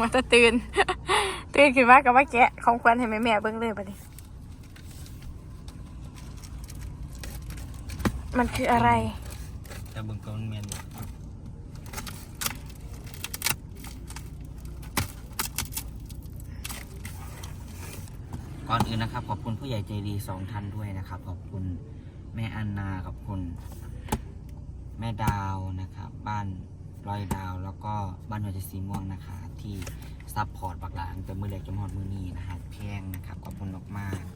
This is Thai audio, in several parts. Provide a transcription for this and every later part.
มาจะตื่น ตื่นขึ้นมากับว่าแกะของขวัญให้แม่แม่เบิ่งเลยบัดนี้มันคืออะไรแต่เบิ่งก่อนแม่นก่อนอื่นนะครับ ขอบคุณผู้ใหญ่ใจดีสองท่านด้วยนะครับ ขอบคุณแม่อันนาขอบคุณ แม่ดาวนะครับ บ้าน รอยดาว แล้วก็บ้านหัวใจสีม่วงนะคะ ที่ซัพพอร์ตบักหลานแต่มือเล็กจนหอดมือนีนะครับแพงนะครับขอบคุณมากๆ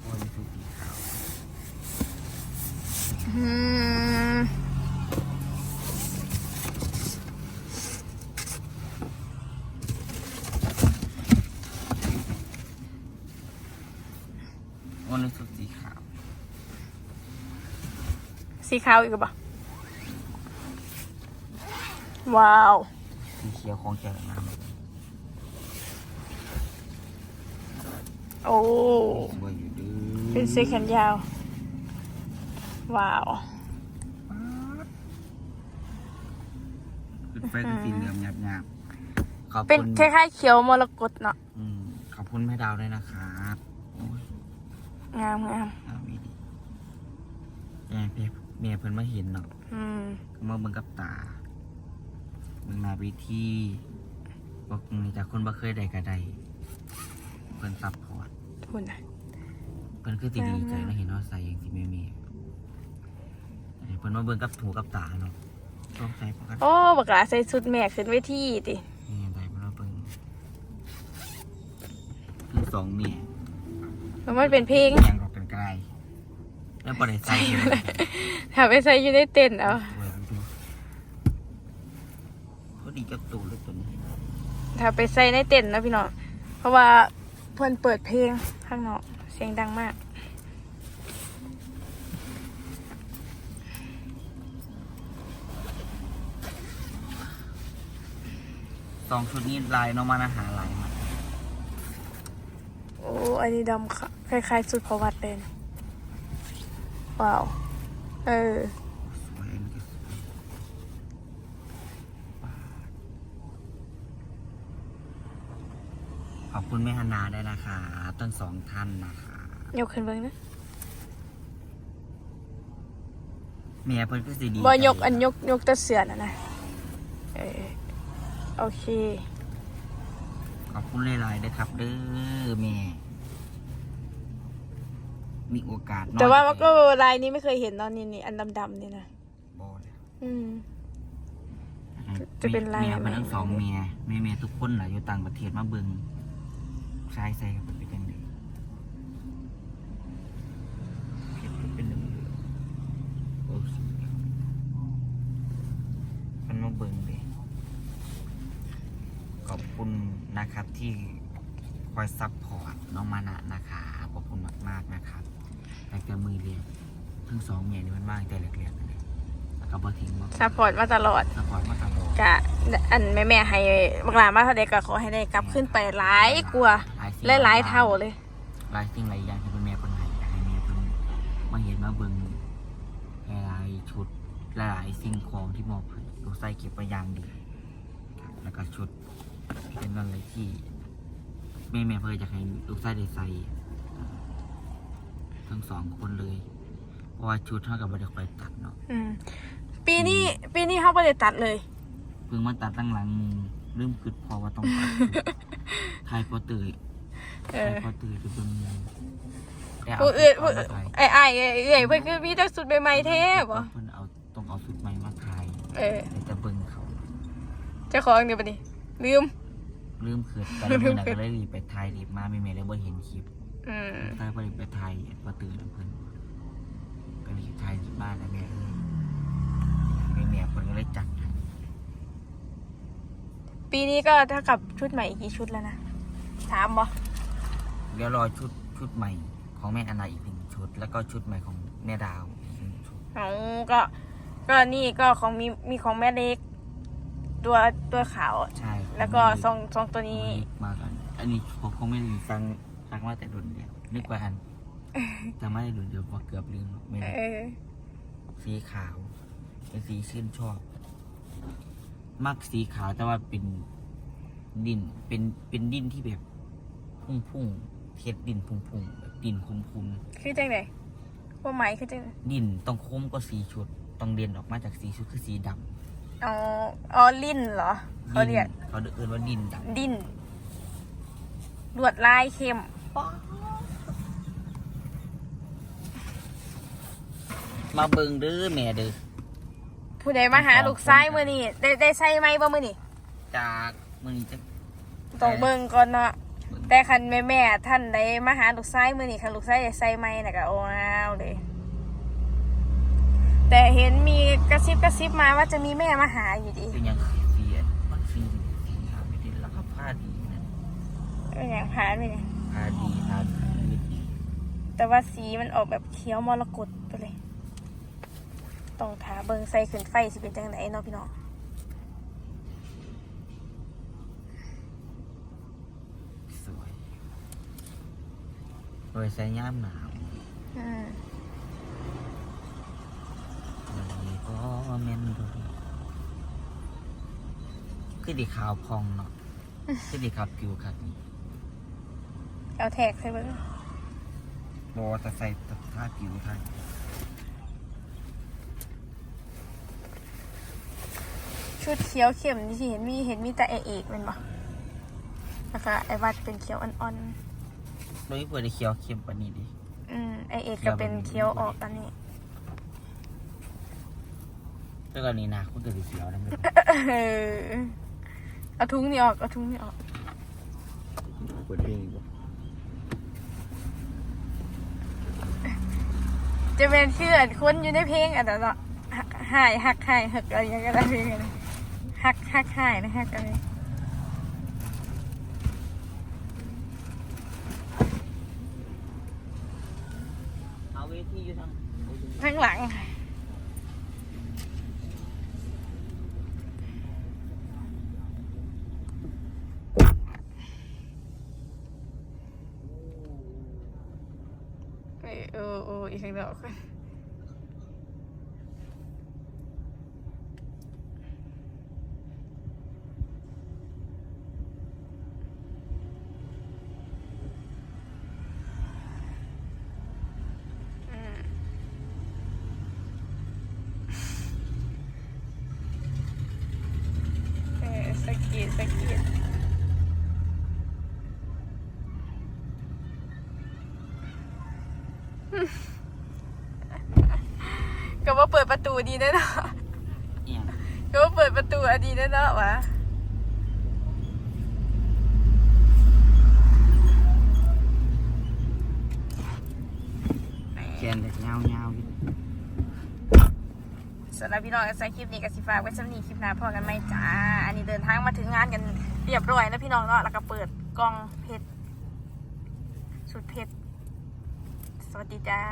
โอ้ยชุดสีขาว อืม โอ้ยชุดสีขาว สีขาวอีกบ่ว้าว สีเขียวของเขียวน้โอ้ำสวยอยู่เด้อเป็นเสื้อแขนยาว ว้าว เป็นไฟคือสีเหลืองหยาบๆขอบเป็นคุณคล้ายๆเขียวมรกตเนาะอืมขอบคุณแม่ดาวด้วยนะครับโอ้ย งามงามเอาไม่ดีแม่เพียเมียเพิ่นมาเห็นเนาะอืมก็มาเบิ่งกับตาเบิ่งหน้าวิธีบอกนี่จากคนบ่เคยได้ก็ได้เพิ่นซัพพอร์ตทุนนะเพิ่นคือสิดีใจแล้วเห็นว่าใส่อย่างสิแม่เมียเพิ่นมาเบิ่งกับหูกับตาเนาะต้องใส่ปกติโอ้บักหลาใส่ชุดแม่ขึ้นเวทีตินี่ได้เพิ่นมาเบิ่งคือสองเมีย มันเป็นเพลงยังรอกกันไกลแล้วบ่ได้ใส่เลยถ้าไปใส่อยู่ในเต็นท์เอาสวยดูพอดีกับตูเลยตัวนี้ถ้าไปใส่ในเต็นท์นะพี่น้องเพราะว่าเพื่อนเปิดเพลงข้างนอกเสียงดังมากสองชุดนี้ลายน้องมันอาหารลายมาโอ้อันนี้ดำค่ะคล้ายๆสุดประวัติเลยนะว้าว เออสวยอันนี้ก็สวยขอบคุณแม่ฮานาได้วยนะคะทั้งสองท่านนะคะยกขึ้นเบิ่งนะเมียเพิ่นก็สิดีบ่ยกใจอันยกยกแตะเสือนะนะเออโอเคข อบคุณหลายๆด้วยครับ เด้อแม่ มีโอกาสน้อยแต่ว่ามันก็ลายนี้ไม่เคยเห็นเนอนนี่นี่อันดำๆนี่นะบ่เลยอืม จะเป็นลายเมียอะไรมันทั้งสองเมียแม่เมียทุกคนแหละอยู่ต่างประเทศมาเบิ่งชายใส่กับเป็นจังไดเพชรก็เป็นเหลืองๆโอ้สุดยอดมันมาเบิ่งเด้ขอบ คุณนะครับที่คอยซัพพอร์ตน้องมานะนะคะขอบคุณมาก ๆนะครับแต่แต่มือเรียนทั้งสองเมียนี่มันมากแต่เล็กๆเลยแล้วก็บ่ทิ้งบ่ซัพพอร์ตมาตลอดซัพพอร์ตมาตลอดกะอันแม่แม่ๆให้บักหลามาเท่าเด็กก็ขอให้ได้กลับขึ้นไปหลายกว่าสิ่งและหลายเท่าเลยหลายสิ่งหลายอย่างที่เป็นแม่เพิ่นให้อยากให้แม่เพิ่นมาเห็นมาเบิ่งหลายๆชุดหลายๆสิ่งของที่มอบให้ลูกใส่เก็บไว้อย่างดีครับแล้วก็ชุด เป็นอะไรที่แม่แม่เพิ่นอยากให้ลูกใส่ได้ใส่ทั้งสองคนเลย เพราะว่าชุดเท่ากับบ่ได้ค่อยตัดเนาะอืมปีนี้ปีนี้เขาไม่ได้ตัดเลย เพิ่งมาตัดตั้งหลังหมู่เริ่มคิดพอว่าต้องตัดไทยพอตื่นเอไทยอพอตื่นคือเบิ่งหมู่แต่เอาผู้อื่นเอาผู้มาไทยไอ้ไอ้ไอ้ไอ้เพื่อนคือมีแต่สุดใหม่ๆเทพบ่เพิ่นเอาต้องเอาสุดใหม่มาขายเออแต่จะเบิ่งเขาเจ้าของเดี๋ยวปะนี่ลืม ลืมคืนแต่ละมื้อน่ะก็เลยรีบไปถ่ายรีบมาแม่ๆเลยบ่เห็นคลิปอืมถ้าบ่ได้ไปถ่ายบ่ตื่นนำเพิ่นก็รีบถ่ายรีบมาแล้วแม่เอ้ยแม่ๆเพิ่นก็เลยจัดให้ปีนี้ก็เท่ากับชุดใหม่อีกกี่ชุดแล้วนะถามบ่เดี๋ยวรอชุดชุดใหม่ของแม่อนาอีกหนึ่งชุด แล้วก็ชุดใหม่ของแม่ดาวอีกหนึ่งชุด เอาก็ ก็นี่ก็ของมีมีของแม่เล็ก ตัวตัวขาว ใช่แล้วก็ซองซองตัวนี้ มากันอันนี้ผมคงไม่ได้ฟังฟังว่าแต่ดุนเดียวนึกว่าอันแต่ไม่ได้ดุนเดียวเพอเกือบลืมไม่ได้เออ สีขาวเป็นสีชื่นชอบ มักสีขาวแต่ว่าเป็นดินเป็นเป็นดินที่แบบ พุ่งพุ่งๆเท็ดดินพุ่งพุ่งๆแบบดินคุ้มคุ้มคือจังไดว่าไหมคือจังๆดินต้องคมก็สีชุด ต้องเด่นออกมาจากสีชุดคือสีดำ อ๋ออ๋อลิ้นเหรอ เขาเรียกดินเขาเรียกว่าดินดำดิ้นลวดลายเข้มมาเบิงเด้อแม่เด้อผู้ใดมาหาลูกซ้ายมือนี่ได้ได้ใส่ไหมบ่มือนี่จากมือนี้จะต้องเบิ่งก่อนเนาะแต่คันแม่แม่ๆท่านใดมาหาลูกซ้ายมือนี่คันลูกซ้ายได้ใส่ไหมน่ะก็โอ้าวเลยแต่ เห็นมีกระซิบกระซิบมาว่าจะมีแม่มาหาอยู่ดีเป็นยังเสียมันสีสีขาวไม่ดีแล้วก็ผ้าดีนะเป็นอย่างพาไปเนี่ยผ้าดีผ้าดีดีแต่ว่าสีมันออกแบบเขียวมรกตไปเลย ต้องถาเบิงใส่ขึ้นไฟสิเป็นจังไหนเนาะพี่น้องสวยโดยใส่ย่ามหนาวอืม วันนี้ก็เมนดูคือดีขาวพองเนาะคือดีขาวผิวครับนี่เอาแท็กใส่เบิงโบแต่ใส่แต่ท่าผิวท่าชุดเขียวเข้มที่เห็นมีเห็นมีแต่ไอเอกแมันบ่แล้วก็ไอวัดเป็นเขียวอ่อนโดยเปิดได้เขียวเข้มปานนี้ดิๆอืมไอเอกก็เป็นเขียวออกอันนี้ แล้วก็นี่นะคุณเกิดสีเขียวนั่นเลยเออเอาทุงนี่ออกเอาทุงนี่ออกเปิดเพลงอยู่จะเป็นชื่ออันคนอยู่ในเพลงอันนั้นเนาะหักหายหักหายหักอะไรอย่างเงี้ยก็ได้เพลงอะไรหักหักหายนะหักอะไรเอาเวทีอยู่ทางข้างหลังเอ อเออเอออีกครั้งเดียวอืมเออสะกิดสะกิด ก็ว่าเปิดประตูดีแน่เนาะเนี่ยก็ว่าเปิดประตูอะดีแน่เนาะวะแกนแต่ยาวๆอยู่สำหรับพี่น้องใส่คลิปนี้กับสิฟ้ากไว้สำนีคลิปหน้าพอกันไหมจ้า อันนี้เดินทางมาถึงงานกันเรียบร้อยแล้วพี่น้องเนาะแล้วก็เปิดกล้องเพชรสุดเพชรส วัสดีจ้า